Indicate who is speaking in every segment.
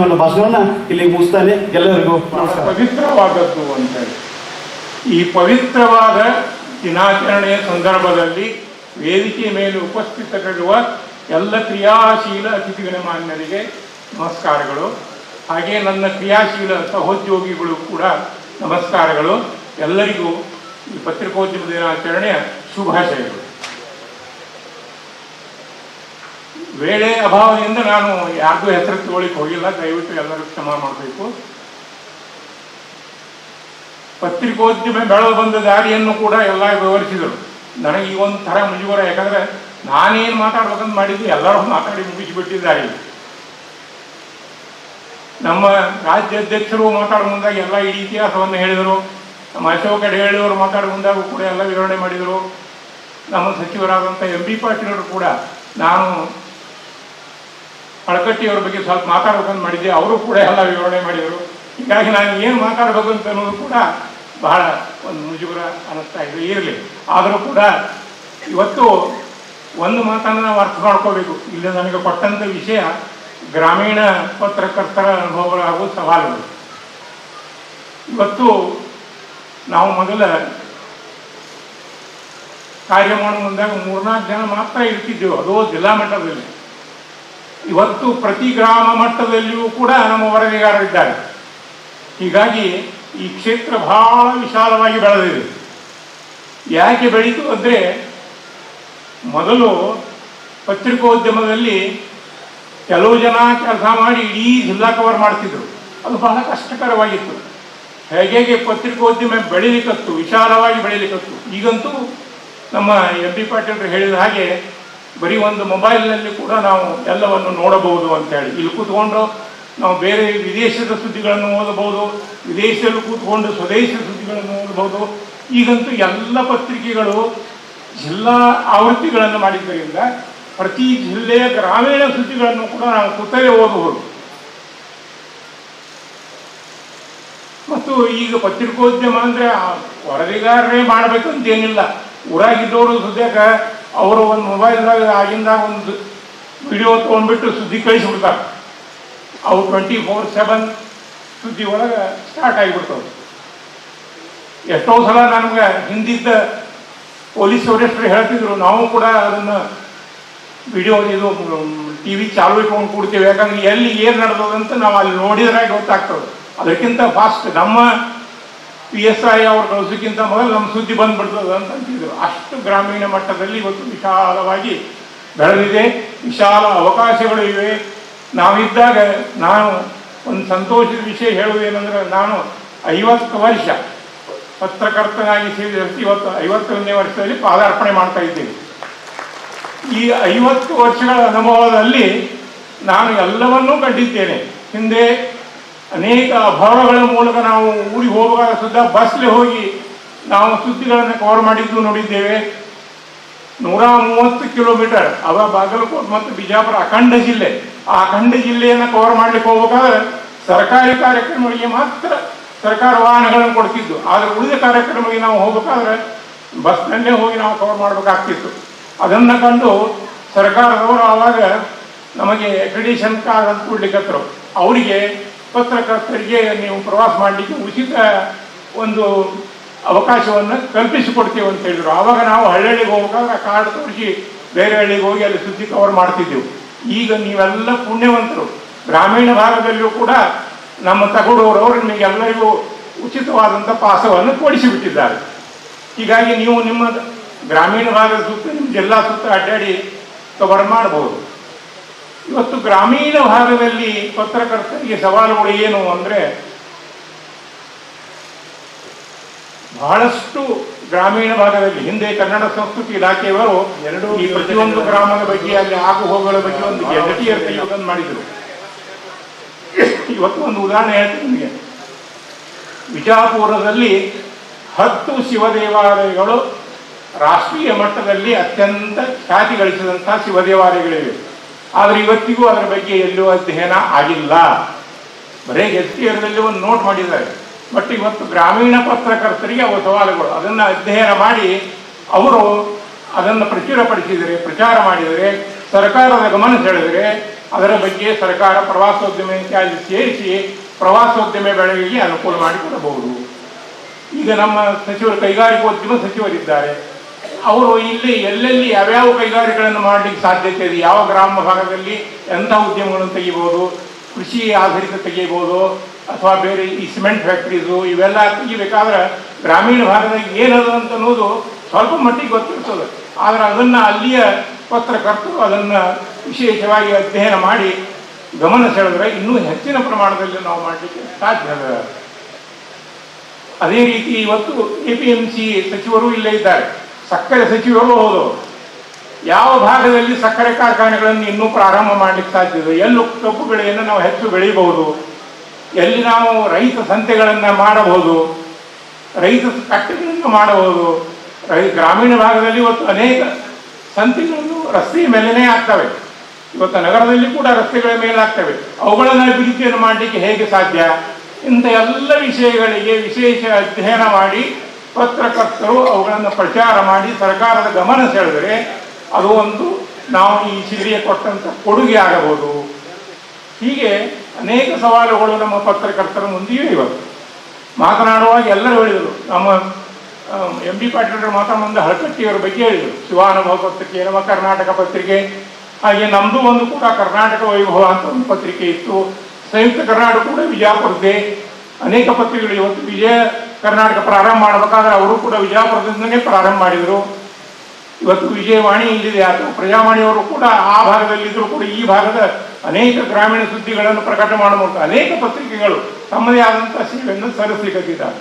Speaker 1: ಭಾಷಣವನ್ನ ಇಲ್ಲಿ ಮುಗಿಸ್ತಾನೆ. ಎಲ್ಲರಿಗೂ
Speaker 2: ಪವಿತ್ರವಾದದ್ದು ಅಂತೇಳಿ ಈ ಪವಿತ್ರವಾದ ದಿನಾಚರಣೆಯ ಸಂದರ್ಭದಲ್ಲಿ ವೇದಿಕೆ ಮೇಲೆ ಉಪಸ್ಥಿತರಿರುವ ಎಲ್ಲ ಕ್ರಿಯಾಶೀಲ ಅತಿಥಿ ವಿನಮಾನ್ಯರಿಗೆ ನಮಸ್ಕಾರಗಳು. ಹಾಗೆ ನನ್ನ ಕ್ರಿಯಾಶೀಲ ಸಹೋದ್ಯೋಗಿಗಳು ಕೂಡ ನಮಸ್ಕಾರಗಳು. ಎಲ್ಲರಿಗೂ ಈ ಪತ್ರಿಕೋದ್ಯಮ ದಿನಾಚರಣೆಯ ಶುಭಾಶಯಗಳು. ವೇಳೆ ಅಭಾವದಿಂದ ನಾನು ಯಾರಿಗೂ ಹೆಸರು ತಗೊಳ್ಳಿಕ್ಕೆ ಹೋಗಿಲ್ಲ, ದಯವಿಟ್ಟು ಎಲ್ಲರೂ ಕ್ಷಮಾ ಮಾಡಬೇಕು. ಪತ್ರಿಕೋದ್ಯಮ ಬೆಳೆದು ಬಂದ ದಾರಿಯನ್ನು ಕೂಡ ಎಲ್ಲ ವಿವರಿಸಿದರು. ನನಗೆ ಈ ಒಂದು ಥರ ಮುಜುಗರ, ಯಾಕಂದ್ರೆ ನಾನೇನು ಮಾತಾಡ್ಬೇಕಂತ ಮಾಡಿದ್ದು ಎಲ್ಲರೂ ಮಾತಾಡಿ ಮುಗಿಸಿಬಿಟ್ಟಿದ್ದಾರೆ. ನಮ್ಮ ರಾಜ್ಯಾಧ್ಯಕ್ಷರು ಮಾತಾಡೋ ಮುಂದಾಗ ಎಲ್ಲ ಇಡೀ ಇತಿಹಾಸವನ್ನು ಹೇಳಿದರು. ನಮ್ಮ ಅಶೋಕ ಹೇಳಿದವರು ಮಾತಾಡೋ ಮುಂದಾಗ ಕೂಡ ಎಲ್ಲ ವಿವರಣೆ ಮಾಡಿದರು. ನಮ್ಮ ಸಚಿವರಾದಂಥ ಎಂ ಬಿ ಪಾಟೀಲರು ಕೂಡ ನಾನು ಅಳಕಟ್ಟಿಯವರ ಬಗ್ಗೆ ಸ್ವಲ್ಪ ಮಾತಾಡ್ಬೇಕಂತ ಮಾಡಿದ್ದೆ. ಅವರು ಕೂಡ ಎಲ್ಲ ವಿವರಣೆ ಮಾಡಿದರು. ಹೀಗಾಗಿ ನಾನು ಏನು ಮಾತಾಡಬೇಕು ಅಂತ ಅನ್ನೋದು ಕೂಡ ಬಹಳ ಒಂದು ಮುಜುಗರ ಅನ್ನಿಸ್ತಾ ಇದೆ, ಇರಲಿ. ಆದರೂ ಕೂಡ ಇವತ್ತು ಒಂದು ಮಾತನ್ನು ನಾವು ಅರ್ಥ ಮಾಡ್ಕೋಬೇಕು. ಇಲ್ಲಿ ನನಗೆ ಕೊಟ್ಟಂಥ ವಿಷಯ ಗ್ರಾಮೀಣ ಪತ್ರಕರ್ತರ ಅನುಭವಗಳು ಹಾಗೂ ಸವಾಲುಗಳು. ಇವತ್ತು ನಾವು ಮೊದಲ ಕಾರ್ಯ ಮಾಡೋ ಮುಂದಾಗ ಮೂರ್ನಾಲ್ಕು ಜನ ಮಾತ್ರ ಇರ್ತಿದ್ದೆವು. ಅದು ಜಿಲ್ಲಾ ಮಟ್ಟದಲ್ಲಿ. ಇವತ್ತು ಪ್ರತಿ ಗ್ರಾಮ ಮಟ್ಟದಲ್ಲಿಯೂ ಕೂಡ ನಮ್ಮ ವರದಿಗಾರರಿದ್ದಾರೆ ಹೀಗಾಗಿ ಈ ಕ್ಷೇತ್ರ ಬಹಳ ವಿಶಾಲವಾಗಿ ಬೆಳೆದಿದೆ. ಯಾಕೆ ಬೆಳೀತು ಅಂದರೆ ಮೊದಲು ಪತ್ರಿಕೋದ್ಯಮದಲ್ಲಿ ಕೆಲವು ಜನ ಕೆಲಸ ಮಾಡಿ ಇಡೀ ಜಿಲ್ಲಾ ಕವರ್ ಮಾಡ್ತಿದ್ರು. ಅದು ಬಹಳ ಕಷ್ಟಕರವಾಗಿತ್ತು. ಹೇಗೆ ಪತ್ರಿಕೋದ್ಯಮ ಬೆಳೀಲಿಕ್ಕತ್ತು, ವಿಶಾಲವಾಗಿ ಬೆಳೀಲಿಕ್ಕತ್ತು? ಈಗಂತೂ ನಮ್ಮ ಎಂ ಬಿ ಪಾಟೀಲ್ರು ಹೇಳಿದ ಹಾಗೆ ಬರೀ ಒಂದು ಮೊಬೈಲ್ನಲ್ಲಿ ಕೂಡ ನಾವು ಎಲ್ಲವನ್ನು ನೋಡಬಹುದು ಅಂತ ಹೇಳಿ ಇಲ್ಲಿ ಕೂತ್ಕೊಂಡು ನಾವು ಬೇರೆ ವಿದೇಶದ ಸುದ್ದಿಗಳನ್ನು ಓದಬಹುದು, ವಿದೇಶದಲ್ಲಿ ಕೂತ್ಕೊಂಡು ಸ್ವದೇಶಿ ಸುದ್ದಿಗಳನ್ನು ಓದಬಹುದು. ಈಗಂತೂ ಎಲ್ಲ ಪತ್ರಿಕೆಗಳು ಜಿಲ್ಲಾ ಆವೃತ್ತಿಗಳನ್ನು ಮಾಡಿದ್ದರಿಂದ ಪ್ರತಿ ಜಿಲ್ಲೆಯ ಗ್ರಾಮೀಣ ಸುದ್ದಿಗಳನ್ನು ಕೂಡ ನಾವು ಕೂತಲೇ ಓದಬಹುದು. ಮತ್ತು ಈಗ ಪತ್ರಿಕೋದ್ಯಮ ಅಂದರೆ ವರದಿಗಾರರೇ ಮಾಡಬೇಕಂತೇನಿಲ್ಲ. ಊರಾಗಿದ್ದವರು ಸದ್ಯಕ್ಕ ಅವರು ಒಂದು ಮೊಬೈಲ್ದಾಗ ಆಗಿಂದಾಗ ಒಂದು ವಿಡಿಯೋ ತೊಗೊಂಡ್ಬಿಟ್ಟು ಸುದ್ದಿ ಕಳಿಸ್ಬಿಡ್ತಾರೆ. ಅವು ಟ್ವೆಂಟಿ ಫೋರ್ ಸೆವೆನ್ ಸುದ್ದಿ ಒಳಗೆ ಸ್ಟಾರ್ಟ್ ಆಗಿಬಿಡ್ತವೆ. ಎಷ್ಟೋ ಸಲ ನಮ್ಗೆ ಹಿಂದಿದ್ದ ಪೊಲೀಸ್ ವರಿಷ್ಠರು ಹೇಳ್ತಿದ್ರು, ನಾವು ಕೂಡ ಅದನ್ನು ವಿಡಿಯೋ ಇದು ಟಿ ವಿ ಚಾಲು ಇಟ್ಕೊಂಡು ಕೊಡ್ತೀವಿ. ಯಾಕಂದ್ರೆ ಎಲ್ಲಿ ಏನು ನಡೆದದಂತ ನಾವು ಅಲ್ಲಿ ನೋಡಿದ್ರಾಗ ಗೊತ್ತಾಗ್ತದೆ. ಅದಕ್ಕಿಂತ ಫಾಸ್ಟ್ ನಮ್ಮ ಪಿ ಎಸ್ ಐ ಅವ್ರು ಕಳಿಸೋಕ್ಕಿಂತ ಮೊದಲು ನಮ್ಮ ಸುದ್ದಿ ಬಂದ್ಬಿಡ್ತದೆ ಅಂತ ಅಂತಿದ್ರು. ಅಷ್ಟು ಗ್ರಾಮೀಣ ಮಟ್ಟದಲ್ಲಿ ಇವತ್ತು ವಿಶಾಲವಾಗಿ ಬೆಳೆದಿದೆ. ವಿಶಾಲ ಅವಕಾಶಗಳು ಇವೆ. ನಾವಿದ್ದಾಗ ನಾನು ಒಂದು ಸಂತೋಷದ ವಿಷಯ ಹೇಳುವುದೇನೆಂದ್ರೆ ನಾನು ಐವತ್ತು ವರ್ಷ ಪತ್ರಕರ್ತನಾಗಿ ಸೇರಿದಂತೆ ಇವತ್ತು ಐವತ್ತೊಂದನೇ ವರ್ಷದಲ್ಲಿ ಪಾದಾರ್ಪಣೆ ಮಾಡ್ತಾ ಇದ್ದೇನೆ. ಈ ಐವತ್ತು ವರ್ಷಗಳ ಅನುಭವದಲ್ಲಿ ನಾನು ಎಲ್ಲವನ್ನೂ ಕಂಡಿದ್ದೇನೆ. ಹಿಂದೆ ಅನೇಕ ಅಭಾವಗಳ ಮೂಲಕ ನಾವು ಊರಿಗೆ ಹೋಗುವಾಗ ಸುದ್ದ ಬಸ್ಲಿ ಹೋಗಿ ನಾವು ಸುದ್ದಿಗಳನ್ನು ಕವರ್ ಮಾಡಿದ್ದು ನೋಡಿದ್ದೇವೆ. ನೂರ ಮೂವತ್ತು ಕಿಲೋಮೀಟರ್ ಅವ ಬಾಗಲಕೋಟ್ ಮತ್ತು ಬಿಜಾಪುರ ಅಖಂಡ ಜಿಲ್ಲೆ. ಆ ಅಖಂಡ ಜಿಲ್ಲೆಯನ್ನು ಕವರ್ ಮಾಡ್ಲಿಕ್ಕೆ ಹೋಗ್ಬೇಕಾದ್ರೆ ಸರ್ಕಾರಿ ಕಾರ್ಯಕ್ರಮಗಳಿಗೆ ಮಾತ್ರ ಸರ್ಕಾರ ವಾಹನಗಳನ್ನು ಕೊಡ್ತಿದ್ದು ಆದರೆ ಉಳಿದ ಕಾರ್ಯಕ್ರಮಗಳಿಗೆ ನಾವು ಹೋಗ್ಬೇಕಾದ್ರೆ ಬಸ್ನಲ್ಲೇ ಹೋಗಿ ನಾವು ಕವರ್ ಮಾಡಬೇಕಾಗ್ತಿತ್ತು. ಅದನ್ನು ಕಂಡು ಸರ್ಕಾರದವರು ಆವಾಗ ನಮಗೆ ಅಕ್ರಿಡೇಷನ್ ಕಾರ್ಡ್ ಅಂತ ಕೊಡ್ಲಿಕ್ಕತ್ತರು ಅವರಿಗೆ ಪತ್ರಕರ್ತರಿಗೆ ನೀವು ಪ್ರವಾಸ ಮಾಡಲಿಕ್ಕೆ ಉಚಿತ ಒಂದು ಅವಕಾಶವನ್ನು ಕಲ್ಪಿಸಿಕೊಡ್ತೀವಿ ಅಂತ ಹೇಳಿದ್ರು. ಆವಾಗ ನಾವು ಹಳ್ಳಿಗೆ ಹೋಗ್ಬೇಕಾದ್ರೆ ಕಾರ್ಡ್ ತೋರಿಸಿ ಬೇರೆ ಹಳ್ಳಿಗೆ ಹೋಗಿ ಅಲ್ಲಿ ಸುದ್ದಿ ಕವರ್ ಮಾಡ್ತಿದ್ದೆವು. ಈಗ ನೀವೆಲ್ಲ ಪುಣ್ಯವಂತರು. ಗ್ರಾಮೀಣ ಭಾಗದಲ್ಲಿಯೂ ಕೂಡ ನಮ್ಮ ತಗೊಳ್ಳೋರವರು ನಿಮಗೆಲ್ಲರಿಗೂ ಉಚಿತವಾದಂಥ ಪಾಸವನ್ನು ಕೊಡಿಸಿಬಿಟ್ಟಿದ್ದಾರೆ. ಹೀಗಾಗಿ ನೀವು ನಿಮ್ಮ ಗ್ರಾಮೀಣ ಭಾಗದ ಸುತ್ತ, ನಿಮ್ಮ ಜಿಲ್ಲಾ ಸುತ್ತ ಅಡ್ಡಾಡಿ ಕವರ್ ಮಾಡಬಹುದು ಇವತ್ತು ಗ್ರಾಮೀಣ ಭಾಗದಲ್ಲಿ ಪತ್ರಕರ್ತರಿಗೆ ಸವಾಲುಗಳು ಏನು ಅಂದರೆ ಬಹಳಷ್ಟು ಗ್ರಾಮೀಣ ಭಾಗದಲ್ಲಿ ಹಿಂದೆ ಕನ್ನಡ ಸಂಸ್ಕೃತಿ ಇಲಾಖೆಯವರು ಎರಡು ಈ ಪ್ರತಿಯೊಂದು ಗ್ರಾಮದ ಬಗ್ಗೆ ಅಲ್ಲಿ ಆಗು ಹೋಗುಗಳ ಬಗ್ಗೆ ಒಂದು ಗೆಜಟಿಯರ್ ಕೈಯೋಗನ್ನು ಮಾಡಿದರು. ಇವತ್ತು ಒಂದು ಉದಾಹರಣೆ ಹೇಳ್ತೀನಿ ನಿಮಗೆ. ವಿಜಾಪುರದಲ್ಲಿ ಹತ್ತು ಶಿವದೇವಾಲಯಗಳು ರಾಷ್ಟ್ರೀಯ ಮಟ್ಟದಲ್ಲಿ ಅತ್ಯಂತ ಖ್ಯಾತಿ ಗಳಿಸಿದಂತಹ ಶಿವ ದೇವಾಲಯಗಳಿವೆ ಆದರೆ ಇವತ್ತಿಗೂ ಅದರ ಬಗ್ಗೆ ಎಲ್ಲೂ ಅಧ್ಯಯನ ಆಗಿಲ್ಲ. ಬರೇ ಗೆಸ್ಟಿಯರ್ನಲ್ಲಿ ಒಂದು ನೋಟ್ ಮಾಡಿದ್ದಾರೆ. ಬಟ್ ಇವತ್ತು ಗ್ರಾಮೀಣ ಪತ್ರಕರ್ತರಿಗೆ ಅವು ಸವಾಲುಗಳು. ಅದನ್ನು ಅಧ್ಯಯನ ಮಾಡಿ ಅವರು ಅದನ್ನು ಪ್ರಚುರಪಡಿಸಿದರೆ, ಪ್ರಚಾರ ಮಾಡಿದರೆ, ಸರ್ಕಾರದ ಗಮನ ಸೆಳೆದರೆ ಅದರ ಬಗ್ಗೆ ಸರ್ಕಾರ ಪ್ರವಾಸೋದ್ಯಮ ಇತ್ಯಾದಿ ಸೇರಿಸಿ ಪ್ರವಾಸೋದ್ಯಮ ಬೆಳವಣಿಗೆಗೆ ಅನುಕೂಲ ಮಾಡಿಕೊಡಬಹುದು. ಈಗ ನಮ್ಮ ಸಚಿವರು, ಕೈಗಾರಿಕೋದ್ಯಮ ಸಚಿವರಿದ್ದಾರೆ. ಅವರು ಇಲ್ಲಿ ಎಲ್ಲೆಲ್ಲಿ ಯಾವ್ಯಾವ ಕೈಗಾರಿಕೆಗಳನ್ನು ಮಾಡಲಿಕ್ಕೆ ಸಾಧ್ಯತೆ ಇದೆ, ಯಾವ ಗ್ರಾಮ ಭಾಗದಲ್ಲಿ ಎಂಥ ಉದ್ಯಮಗಳನ್ನು ತೆಗಿಬೋದು, ಕೃಷಿ ಆಧಾರಿತ ತೆಗಿಬೋದು, ಅಥವಾ ಬೇರೆ ಈ ಸಿಮೆಂಟ್ ಫ್ಯಾಕ್ಟ್ರೀಸು ಇವೆಲ್ಲ ತೆಗಿಬೇಕಾದ್ರೆ ಗ್ರಾಮೀಣ ಭಾಗದಾಗ ಏನದು ಅಂತ ಅನ್ನೋದು ಸ್ವಲ್ಪ ಮಟ್ಟಿಗೆ ಗೊತ್ತಿರ್ತದೆ. ಆದರೆ ಅದನ್ನು ಅಲ್ಲಿಯ ಪತ್ರಕರ್ತರು ಅದನ್ನು ವಿಶೇಷವಾಗಿ ಅಧ್ಯಯನ ಮಾಡಿ ಗಮನ ಸೆಳೆದ್ರೆ ಇನ್ನೂ ಹೆಚ್ಚಿನ ಪ್ರಮಾಣದಲ್ಲಿ ನಾವು ಮಾಡಲಿಕ್ಕೆ ಸಾಧ್ಯ ಅದ. ಅದೇ ರೀತಿ ಇವತ್ತು ಎ ಪಿ ಎಂ ಸಿ ಸಚಿವರು ಇಲ್ಲೇ ಇದ್ದಾರೆ. ಸಕ್ಕರೆ ಸಚಿವರು ಹೌದು. ಯಾವ ಭಾಗದಲ್ಲಿ ಸಕ್ಕರೆ ಕಾರ್ಖಾನೆಗಳನ್ನು ಇನ್ನೂ ಪ್ರಾರಂಭ ಮಾಡಲಿಕ್ಕೆ ಸಾಧ್ಯ ಇದೆ? ಎಲ್ಲೂ ಕಬ್ಬು ಬೆಳೆಯನ್ನು ನಾವು ಹೆಚ್ಚು ಬೆಳೆಯಬಹುದು ಎಲ್ಲಿ ನಾವು ರೈತ ಸಂತೆಗಳನ್ನು ಮಾಡಬಹುದು? ರೈತ ಕಟ್ಟೆಗಳನ್ನು ಮಾಡಬಹುದು? ರೈ, ಗ್ರಾಮೀಣ ಭಾಗದಲ್ಲಿ ಇವತ್ತು ಅನೇಕ ಸಂತೆಗಳನ್ನು ರಸ್ತೆಯ ಮೇಲೆನೇ ಆಗ್ತವೆ. ಇವತ್ತು ನಗರದಲ್ಲಿ ಕೂಡ ರಸ್ತೆಗಳ ಮೇಲೆ ಆಗ್ತವೆ. ಅವುಗಳನ್ನು ಅಭಿವೃದ್ಧಿಯನ್ನು ಮಾಡಲಿಕ್ಕೆ ಹೇಗೆ ಸಾಧ್ಯ? ಇಂಥ ಎಲ್ಲ ವಿಷಯಗಳಿಗೆ ವಿಶೇಷ ಅಧ್ಯಯನ ಮಾಡಿ ಪತ್ರಕರ್ತರು ಅವುಗಳನ್ನು ಪ್ರಚಾರ ಮಾಡಿ ಸರ್ಕಾರದ ಗಮನ ಸೆಳೆದರೆ ಅದು ಒಂದು ನಾವು ಈ ಜಿಲ್ಲೆಗೆ ಕೊಟ್ಟಂತ ಕೊಡುಗೆ ಆಗಬಹುದು. ಹೀಗೆ ಅನೇಕ ಸವಾಲುಗಳು ನಮ್ಮ ಪತ್ರಕರ್ತರ ಮುಂದೆಯೂ ಇವತ್ತು ಮಾತನಾಡುವಾಗ ಎಲ್ಲರೂ ಹೇಳಿದರು. ನಮ್ಮ ಎಂ ಬಿ ಪಾಟೀಲ್ ಮಾತ್ರ ಮುಂದೆ ಹಳಕಟ್ಟಿಯವರ ಬಗ್ಗೆ ಹೇಳಿದರು. ಶಿವಾನುಭವ ಪತ್ರಿಕೆ, ನಮ್ಮ ಕರ್ನಾಟಕ ಪತ್ರಿಕೆ, ಹಾಗೆ ನಮ್ಮದು ಒಂದು ಕೂಡ ಕರ್ನಾಟಕ ವೈಭವ ಅಂತ ಒಂದು ಪತ್ರಿಕೆ ಇತ್ತು. ಸಂಯುಕ್ತ ಕರ್ನಾಟಕ ಕೂಡ ವಿಜಯಪುರದ್ದೇ. ಅನೇಕ ಪತ್ರಿಕೆಗಳು ಇವತ್ತು ವಿಜಯ ಕರ್ನಾಟಕ ಪ್ರಾರಂಭ ಮಾಡಬೇಕಾದ್ರೆ ಅವರು ಕೂಡ ವಿಜಯಪುರದಿಂದನೇ ಪ್ರಾರಂಭ ಮಾಡಿದರು. ಇವತ್ತು ವಿಜಯವಾಣಿ ಇಲ್ಲಿದೆ. ಅಥವಾ ಪ್ರಜಾವಾಣಿಯವರು ಕೂಡ ಆ ಭಾಗದಲ್ಲಿದ್ದರೂ ಕೂಡ ಈ ಭಾಗದ ಅನೇಕ ಗ್ರಾಮೀಣ ಸುದ್ದಿಗಳನ್ನು ಪ್ರಕಟ ಮೂಲಕ ಅನೇಕ ಪತ್ರಿಕೆಗಳು ತಮ್ಮದೇ ಆದಂತಹ ಸೇವೆಯನ್ನು ಸಲ್ಲಿಸಲಿಕ್ಕಿದ್ದಾರೆ.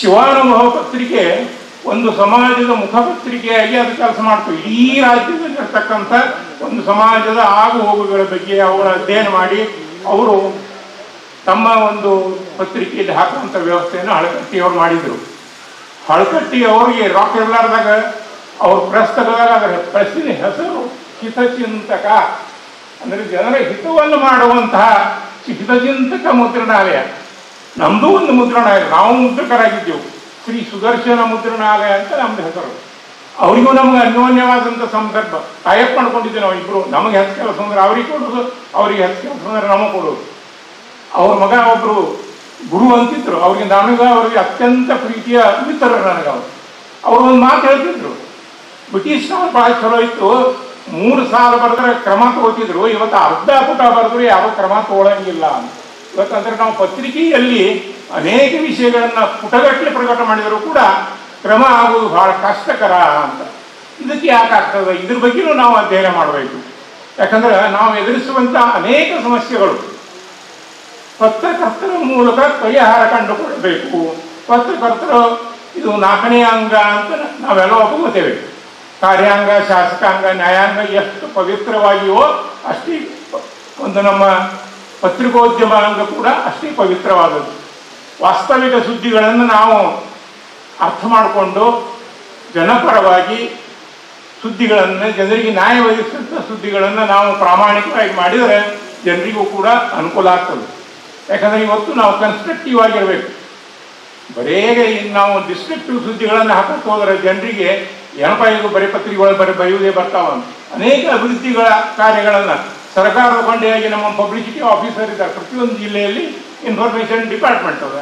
Speaker 2: ಶಿವಾನುಭವ ಪತ್ರಿಕೆ ಒಂದು ಸಮಾಜದ ಮುಖಪತ್ರಿಕೆಯಾಗಿ ಅದು ಕೆಲಸ ಮಾಡ್ತು. ಇಡೀ ರಾಜ್ಯದಲ್ಲಿರ್ತಕ್ಕಂಥ ಒಂದು ಸಮಾಜದ ಆಗು ಹೋಗುಗಳ ಬಗ್ಗೆ ಅವರ ಅಧ್ಯಯನ ಮಾಡಿ, ಅವರು ತಮ್ಮ ಒಂದು ಪತ್ರಿಕೆಯಲ್ಲಿ ಹಾಕುವಂಥ ವ್ಯವಸ್ಥೆಯನ್ನು ಹಳಕಟ್ಟಿಯವರು ಮಾಡಿದರು. ಹಳಕಟ್ಟಿ ಅವರಿಗೆ ರಾಕ್ ಇರಲಾರ್ದಾಗ ಅವ್ರ ಪ್ರೆಸ್ ತೆಗೆದಾಗ ಅದರ ಹೆಸರು ಹಿತಚಿಂತಕ. ಅಂದರೆ ಜನರ ಹಿತವನ್ನು ಮಾಡುವಂತಹ ಹಿತಚಿಂತಕ ಮುದ್ರಣಾಲಯ. ನಮ್ಮದು ಒಂದು ಮುದ್ರಣಾಲಯ. ನಾವು ಮುದ್ರಕರಾಗಿದ್ದೆವು. ಶ್ರೀ ಸುದರ್ಶನ ಮುದ್ರಣಾಲಯ ಅಂತ ನಮ್ಮದು ಹೆಸರು. ಅವರಿಗೂ ನಮ್ಗೆ ಅನ್ಯೋನ್ಯವಾದಂಥ ಸಂದರ್ಭ. ಟೈಪ್ ಮಾಡ್ಕೊಂಡಿದ್ದೆ ನಾವು ಇಬ್ಬರು ನಮಗೆ ಹೆಚ್ಚು ಕೆಲಸ ಅಂದ್ರೆ ಅವ್ರಿಗೆ ಕೊಡೋದು, ಅವ್ರಿಗೆ ಹೆಚ್ಚು ಕೆಲಸ ಅಂದ್ರೆ ನಮಗೆ ಕೊಡೋದು. ಅವ್ರ ಮಗ ಒಬ್ರು ಗುರು ಅಂತಿದ್ರು. ಅವ್ರಿಗೆ ನನಗ ಅವ್ರಿಗೆ ಅತ್ಯಂತ ಪ್ರೀತಿಯ ಮಿತ್ರರು ನನಗೆ ಅವರು. ಅವ್ರು ಒಂದು ಮಾತು ಹೇಳ್ತಿದ್ರು. ಬ್ರಿಟಿಷ್ನವ್ರು ಭಾಳ ಚಲೋ ಇತ್ತು. ಮೂರು ಸಾಲ ಬರೆದ್ರೆ ಕ್ರಮ ತಗೋತಿದ್ರು. ಇವತ್ತು ಅರ್ಧ ಪುಟ ಬರೆದ್ರು ಯಾವ ಕ್ರಮ ತಗೊಳಂಗಿಲ್ಲ ಅಂತ. ಇವತ್ತಂದ್ರೆ ನಾವು ಪತ್ರಿಕೆಯಲ್ಲಿ ಅನೇಕ ವಿಷಯಗಳನ್ನು ಪುಟಗಟ್ಟಲೆ ಪ್ರಕಟ ಮಾಡಿದರೂ ಕೂಡ ಕ್ರಮ ಆಗುವುದು ಬಹಳ ಕಷ್ಟಕರ ಅಂತ. ಇದಕ್ಕೆ ಯಾಕೆ ಆಗ್ತದೆ? ಇದ್ರ ಬಗ್ಗೆಯೂ ನಾವು ಅಧ್ಯಯನ ಮಾಡಬೇಕು. ಯಾಕಂದ್ರೆ ನಾವು ಎದುರಿಸುವಂಥ ಅನೇಕ ಸಮಸ್ಯೆಗಳು. ಪತ್ರಕರ್ತರ ಮೂಲಕ ಪರಿಹಾರ ಕಂಡುಕೊಳ್ಳಬೇಕು ಪತ್ರಕರ್ತರು ಇದು ನಾಲ್ಕನೇ ಅಂಗ ಅಂತ ನಾವೆಲ್ಲ ಒಪ್ಕೋತೇವೆ ಕಾರ್ಯಾಂಗ, ಶಾಸಕಾಂಗ, ನ್ಯಾಯಾಂಗ ಎಷ್ಟು ಪವಿತ್ರವಾಗಿಯೋ ಅಷ್ಟೇ ಒಂದು ನಮ್ಮ ಪತ್ರಿಕೋದ್ಯಮ ಅಂಗ ಕೂಡ ಅಷ್ಟೇ ಪವಿತ್ರವಾದದ್ದು. ವಾಸ್ತವಿಕ ಸುದ್ದಿಗಳನ್ನು ನಾವು ಅರ್ಥ ಮಾಡಿಕೊಂಡು ಜನಪರವಾಗಿ ಸುದ್ದಿಗಳನ್ನು, ಜನರಿಗೆ ನ್ಯಾಯ ಒದಗಿಸಿದಂಥ ಸುದ್ದಿಗಳನ್ನು ನಾವು ಪ್ರಾಮಾಣಿಕವಾಗಿ ಮಾಡಿದರೆ ಜನರಿಗೂ ಕೂಡ ಅನುಕೂಲ ಆಗ್ತದೆ. ಯಾಕಂದ್ರೆ ಇವತ್ತು ನಾವು ಕನ್ಸ್ಟ್ರಕ್ಟಿವ್ ಆಗಿರಬೇಕು. ಬರೇ ನಾವು ಡಿಸ್ಟ್ರಿಕ್ಟಿವ್ ಸುದ್ದಿಗಳನ್ನು ಹಾಕಕ್ಕೆ ಹೋದರೆ ಜನರಿಗೆ ಏನಪ್ಪ ಇದು ಬರೀ ಪತ್ರಿಕೆಗಳು ಬರೀ ಬರೆಯುವುದೇ ಬರ್ತಾವ ಅನೇಕ ಅಭಿವೃದ್ಧಿಗಳ ಕಾರ್ಯಗಳನ್ನು ಸರ್ಕಾರ ಕೊಂಡಿಯಾಗಿ ನಮ್ಮ ಪಬ್ಲಿಸಿಟಿ ಆಫೀಸರ್ ಇದ್ದಾರೆ. ಪ್ರತಿಯೊಂದು ಜಿಲ್ಲೆಯಲ್ಲಿ ಇನ್ಫಾರ್ಮೇಷನ್ ಡಿಪಾರ್ಟ್ಮೆಂಟ್ ಅದ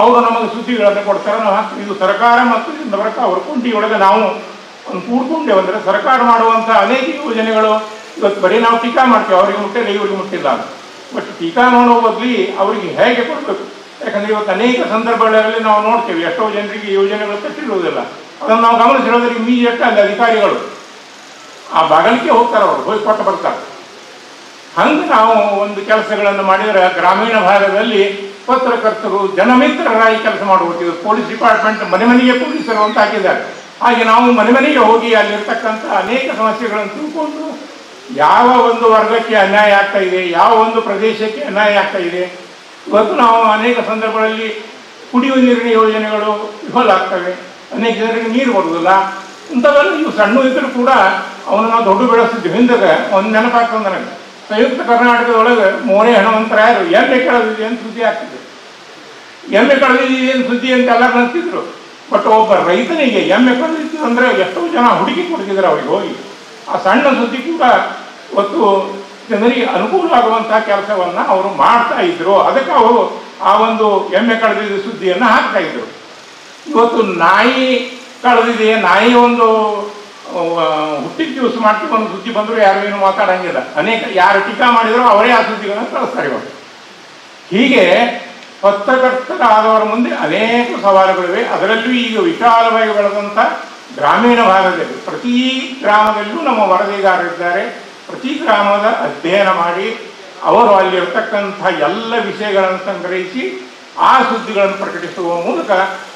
Speaker 2: ಅವರು ನಮಗೆ ಸುದ್ದಿಗಳನ್ನು ಕೊಡ್ತಾರೆ. ನಾವು ಇದು ಸರ್ಕಾರ ಮತ್ತು ಬರಕ ಅವ್ರ ಒಳಗೆ ನಾವು ಒಂದು ಕೂಡ್ಕೊಂಡೇವು. ಅಂದರೆ ಸರ್ಕಾರ ಮಾಡುವಂಥ ಅನೇಕ ಯೋಜನೆಗಳು ಇವತ್ತು ಬರೀ ನಾವು ಟೀಕಾ ಮಾಡ್ತೇವೆ. ಅವರಿಗೆ ಮುಟ್ಟಿಲ್ಲ, ಇವ್ರಿಗೆ ಮುಟ್ಟಿಲ್ಲ ಅಂತ. ಬಟ್ ಟೀಕಾ ಮಾಡೋ ಬದಲಿ ಅವರಿಗೆ ಹೇಗೆ ಕೊಡಬೇಕು? ಯಾಕಂದ್ರೆ ಇವತ್ತು ಅನೇಕ ಸಂದರ್ಭಗಳಲ್ಲಿ ನಾವು ನೋಡ್ತೇವೆ, ಎಷ್ಟೋ ಜನರಿಗೆ ಯೋಜನೆಗಳು ತಟ್ಟಿರುವುದಿಲ್ಲ. ಅದನ್ನು ನಾವು ಗಮನಿಸಿರೋದ್ರೆ ಇಮಿಡಿಯೇಟ್ ಅಲ್ಲಿ ಅಧಿಕಾರಿಗಳು. ಆ ಬಾಗಲಿಗೆ ಹೋಗ್ತಾರೆ ಅವರು, ಹೋಗಿ ಕೊಟ್ಟು ಬರ್ತಾರೆ. ಹಂಗೆ ನಾವು ಒಂದು ಕೆಲಸಗಳನ್ನು ಮಾಡಿದರೆ ಗ್ರಾಮೀಣ ಭಾಗದಲ್ಲಿ ಪತ್ರಕರ್ತರು, ಜನಮಿತ್ರರಾಗಿ ಕೆಲಸ ಮಾಡಬಹುದು ಪೊಲೀಸ್ ಡಿಪಾರ್ಟ್ಮೆಂಟ್ ಮನೆ ಮನೆಗೆ ಪೊಲೀಸರು ಅಂತ ಹಾಕಿದ್ದಾರೆ. ಹಾಗೆ ನಾವು ಮನೆ ಮನೆಗೆ ಹೋಗಿ ಅಲ್ಲಿರ್ತಕ್ಕಂಥ ಅನೇಕ ಸಮಸ್ಯೆಗಳನ್ನು ತಿಳ್ಕೊಂಡು ಯಾವ ಒಂದು ವರ್ಗಕ್ಕೆ ಅನ್ಯಾಯ ಆಗ್ತಾ ಇದೆ, ಯಾವ ಒಂದು ಪ್ರದೇಶಕ್ಕೆ ಅನ್ಯಾಯ ಆಗ್ತಾ ಇದೆ, ಇವತ್ತು ನಾವು ಅನೇಕ ಸಂದರ್ಭಗಳಲ್ಲಿ ಕುಡಿಯುವ ನೀರಿನ ಯೋಜನೆಗಳು ವಿಫಲ ಆಗ್ತವೆ. ಅನೇಕ ಜನರಿಗೆ ನೀರು ಬರುವುದಿಲ್ಲ. ಇಂಥವೆಲ್ಲ ಇವು ಸಣ್ಣ ಇದ್ದರೂ ಕೂಡ ಅವನು ನಾವು ದೊಡ್ಡ ಬೆಳೆಸಿದ್ದೀವಿ ಹಿಂದಾಗ ಒಂದು ನೆನಪಾಗ್ತದೆ ನನಗೆ. ಸಂಯುಕ್ತ ಕರ್ನಾಟಕದೊಳಗೆ ಮೋರೆ ಹಣವಂತರ ಯಾರು? ಎಮ್ಮೆ ಕಳೆದಿದೆ ಅಂತ ಸುದ್ದಿ ಆಗ್ತಿದೆ. ಎಮ್ಮೆ ಕಳೆದಿದೆ ಏನು ಸುದ್ದಿ ಅಂತ ಎಲ್ಲರೂ ಕಳಿಸ್ತಿದ್ರು ಬಟ್ ಒಬ್ಬ ರೈತನಿಗೆ ಎಮ್ಮೆ ಕಳೆದಿತ್ತು ಅಂದರೆ ಎಷ್ಟೋ ಜನ ಹುಡುಕಿ ಕೊಡ್ತಿದ್ರು ಅವ್ರಿಗೆ ಹೋಗಿ. ಆ ಸಣ್ಣ ಸುದ್ದಿ ಕೂಡ ಇವತ್ತು ಜನರಿಗೆ ಅನುಕೂಲ ಆಗುವಂತಹ ಕೆಲಸವನ್ನ ಅವರು ಮಾಡ್ತಾ ಇದ್ರು. ಅದಕ್ಕೆ ಅವರು ಆ ಒಂದು ಎಮ್ಮೆ ಕಳೆದಿದ್ದ ಸುದ್ದಿಯನ್ನು ಹಾಕ್ತಾ ಇದ್ರು. ಇವತ್ತು ನಾಯಿ ಕಳೆದಿದೆ, ನಾಯಿ ಒಂದು ಹುಟ್ಟಿದ ದಿವಸ ಮಾಡ್ತೀವಿ ಒಂದು ಸುದ್ದಿ ಬಂದರೂ, ಯಾರು ಏನು ಮಾತಾಡಂಗಿಲ್ಲ. ಅನೇಕ ಯಾರು ಟೀಕಾ ಮಾಡಿದ್ರು ಅವರೇ ಆ ಸುದ್ದಿಗಳನ್ನು ಕಳಿಸ್ತಾರೆ ಇವತ್ತು ಹೀಗೆ ಪತ್ರಕರ್ತರಾದವರ ಮುಂದೆ ಅನೇಕ ಸವಾಲುಗಳಿವೆ. ಅದರಲ್ಲೂ ಈಗ ವಿಶಾಲವಾಗಿ ಬೆಳೆದಂಥ ಗ್ರಾಮೀಣ ಭಾಗದಲ್ಲಿ ಪ್ರತಿ ಗ್ರಾಮದಲ್ಲೂ ನಮ್ಮ ವರದಿಗಾರರಿದ್ದಾರೆ ಪ್ರತಿ ಗ್ರಾಮದ ಅಧ್ಯಯನ ಮಾಡಿ ಅವರು ಅಲ್ಲಿರ್ತಕ್ಕಂಥ ಎಲ್ಲ ವಿಷಯಗಳನ್ನು ಸಂಗ್ರಹಿಸಿ ಆ ಸುದ್ದಿಗಳನ್ನು ಪ್ರಕಟಿಸುವ ಮೂಲಕ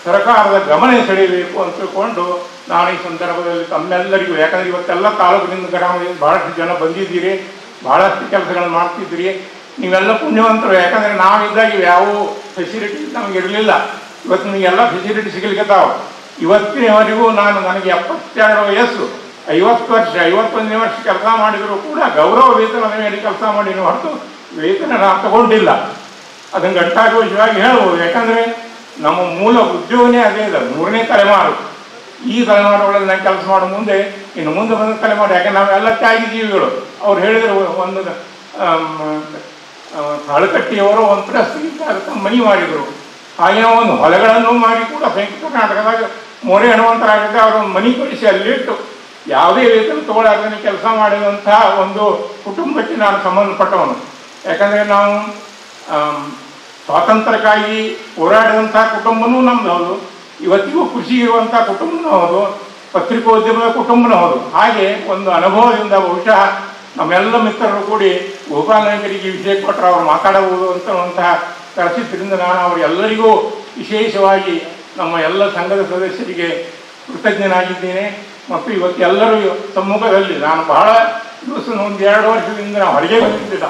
Speaker 2: ಸರ್ಕಾರದ ಗಮನ ಸೆಳೆಯಬೇಕು ಅಂತ ತಿಳ್ಕೊಂಡು ನಾನು ಈ ಸಂದರ್ಭದಲ್ಲಿ ತಮ್ಮೆಲ್ಲರಿಗೂ, ಯಾಕಂದ್ರೆ ಇವತ್ತೆಲ್ಲ ತಾಲೂಕಿನಿಂದ ಗ್ರಾಮದಿಂದ ಭಾಳಷ್ಟು ಜನ ಬಂದಿದ್ದೀರಿ ಭಾಳಷ್ಟು ಕೆಲಸಗಳನ್ನು ಮಾಡ್ತಿದ್ದೀರಿ. ನೀವೆಲ್ಲ ಪುಣ್ಯವಂತರು, ಯಾಕಂದ್ರೆ ನಾವಿದ್ದಾಗ ಯಾವ ಫೆಸಿಲಿಟೀಸ್ ನಮಗೆ ಇರಲಿಲ್ಲ. ಇವತ್ತು ನಿಮಗೆಲ್ಲ ಫೆಸಿಲಿಟಿ ಸಿಗಲಿಕ್ಕತ್ತಾವ ಇವತ್ತಿನವರೆಗೂ ನಾನು ನನಗೆ ಎಪ್ಪತ್ತೆರಡು ವಯಸ್ಸು. ಐವತ್ತು ವರ್ಷ, ಐವತ್ತೊಂದನೇ ವರ್ಷ ಕೆಲಸ ಮಾಡಿದರೂ ಕೂಡ ಗೌರವ ವೇತನದ ಮೇಲೆ ಕೆಲಸ ಮಾಡಿನ ಹೊರತು ವೇತನ ನಾನು ತಗೊಂಡಿಲ್ಲ. ಅದನ್ನು ಗಂಟಾಘೋಷವಾಗಿ ಹೇಳ್ಬೋದು ಯಾಕಂದ್ರೆ ನಮ್ಮ ಮೂಲ ಉದ್ಯೋಗನೇ ಅದೇ ಇಲ್ಲ ಮೂರನೇ ತಲೆಮಾರು. ಈ ತಲೆಮಾರುಗಳಲ್ಲಿ ನಾನು ಕೆಲಸ ಮಾಡೋ ಮುಂದೆ, ಇನ್ನು ಮುಂದೆ ಬಂದ ತಲೆಮಾರು ಯಾಕಂದ್ರೆ ನಾವೆಲ್ಲ ತ್ಯಾಗಿ ಜೀವಿಗಳು ಅವ್ರು ಹೇಳಿದ್ರು, ಒಂದು ಹಳಕಟ್ಟಿಯವರು ಒಂದು ತಮ್ಮ ಮನಿ ಮಾಡಿದರು. ಹಾಗೆ ಒಂದು ಹೊಲಗಳನ್ನು ಮಾಡಿ ಕೂಡ ಸಂಯುಕ್ತ ಕರ್ನಾಟಕದಾಗ ಮೋರೆ ಹನುಮಂತರಾಗಿದ್ದ ಅವರು ಮನಿ ಕೊಡಿಸಿ ಅಲ್ಲಿಟ್ಟು ಯಾವುದೇ ರೀತಿಯಲ್ಲಿ ತಗೊಳ್ಳಾರ್ದೇ ಕೆಲಸ ಮಾಡಿದಂತಹ ಒಂದು ಕುಟುಂಬಕ್ಕೆ ನಾನು ಸಂಬಂಧಪಟ್ಟವನು. ಯಾಕಂದರೆ ನಾವು ಸ್ವಾತಂತ್ರ್ಯಕ್ಕಾಗಿ ಹೋರಾಡಿದಂಥ ಕುಟುಂಬನೂ ನಮ್ದು ಹೌದು ಇವತ್ತಿಗೂ ಖುಷಿ ಇರುವಂಥ ಕುಟುಂಬನೂ ಹೌದು, ಪತ್ರಿಕೋದ್ಯಮದ ಕುಟುಂಬನೂ ಹೌದು. ಹಾಗೆ ಒಂದು ಅನುಭವದಿಂದ ಬಹುಶಃ ನಮ್ಮೆಲ್ಲ ಮಿತ್ರರು ಕೂಡಿ ಗೋಪಾಲ ನಾಯಕರಿಗೆ ವಿಷಯ ಕೊಟ್ಟರೆ ಅವರು ಮಾತಾಡಬಹುದು ಅಂತನ್ನುವಂತಹ ಕರೆಸಿದ್ದರಿಂದ ನಾನು ಅವರೆಲ್ಲರಿಗೂ ವಿಶೇಷವಾಗಿ ನಮ್ಮ ಎಲ್ಲ ಸಂಘದ ಸದಸ್ಯರಿಗೆ ಕೃತಜ್ಞನಾಗಿದ್ದೇನೆ. ಮತ್ತು ಇವತ್ತು ಎಲ್ಲರೂ ಸಮ್ಮುಖದಲ್ಲಿ ನಾನು ಬಹಳ ದಿವಸ, ಒಂದು ಎರಡು ವರ್ಷದಿಂದ ನಾವು ಹೊರಗೆ ಬಂದಿದ್ದಿಲ್ಲ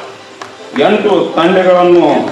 Speaker 1: ಎಂಟು ತಂಡಗಳನ್ನು